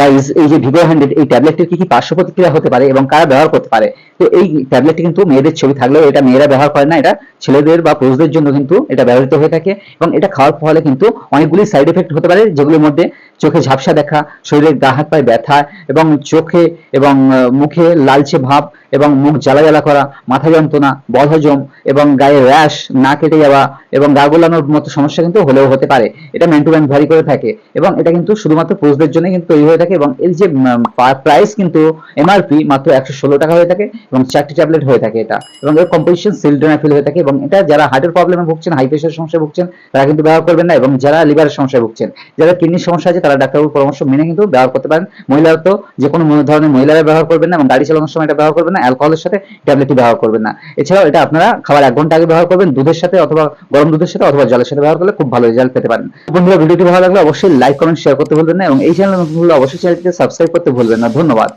Guys এই যে Vivo hundred এই ট্যাবলেটটির কি কি পার্শ্ব প্রতিক্রিয়া হতে পারে এবং কারা ব্যবহার করতে পারে? তো এই ট্যাবলেটটি কিন্তু মেয়েদের ছবি থাকলেও এটা মেয়েরা ব্যবহার করে না, এটা ছেলেদের বা পুরুষদের জন্য কিন্তু এটা ব্যবহৃত হয়ে থাকে এবং এটা খাওয়ার ফলে কিন্তু অনেকগুলি সাইড এফেক্ট হতে পারে যেগুলোর মধ্যে চোখে ঝাপসা দেখা, শরীরের গা হাত পায়ে ব্যথা এবং চোখে এবং মুখে লালচে ভাব এবং মুখ জ্বালা জ্বালা করা, মাথা যন্ত্রণা, বদহজম এবং গায়ে র্যাশ, না কেটে যাওয়া এবং গা গোলানোর মতো সমস্যা কিন্তু হলেও হতে পারে। এটা ম্যান টু ম্যান ভ্যারি করে থাকে এবং এটা কিন্তু শুধুমাত্র পুরুষদের জন্য কিন্তু তৈরি হয়ে থাকে এবং এর যে প্রাইস কিন্তু এমআরপি মাত্র একশো ষোলো টাকা হয়ে থাকে এবং চারটি ট্যাবলেট হয়ে থাকে এটা এবং এর কম্পোজিশন সিলডেনাফিল হয়ে থাকে এবং এটা যারা হার্টের প্রবলেমে ভুগছেন হাই প্রেশার সমস্যায় ভুগছেন, তারা কিন্তু ব্যবহার করবেন না এবং যারা লিভারের সমস্যায় ভুগছেন যারা কিডনির সমস্যা আছে, তারা ডাক্তারবাবুর পরামর্শ মেনে কিন্তু ব্যবহার করতে পারেন। মহিলারা তো যে কোনো ধরনের মহিলারা ব্যবহার করবেন না এবং গাড়ি চালানোর সময় এটা ব্যবহার করবেন না, অ্যালকোহলের সাথে ট্যাবলেটটি ব্যবহার করবেন না। এছাড়াও এটা আপনারা খাবার এক ঘণ্টা আগে ব্যবহার করবেন, দুধের সাথে অথবা গরম দুধের সাথে অথবা জলের সাথে ব্যবহার করলে খুব ভালো রেজাল্ট পেতে পারেন। বন্ধুরা, ভিডিওটি ভালো লাগলে অবশ্যই লাইক কমেন্ট শেয়ার করতে ভুলবেন না এবং এই চ্যানেল অবশ্যই চ্যানেলটিকে সাবস্ক্রাইব করতে ভুলবেন না। ধন্যবাদ।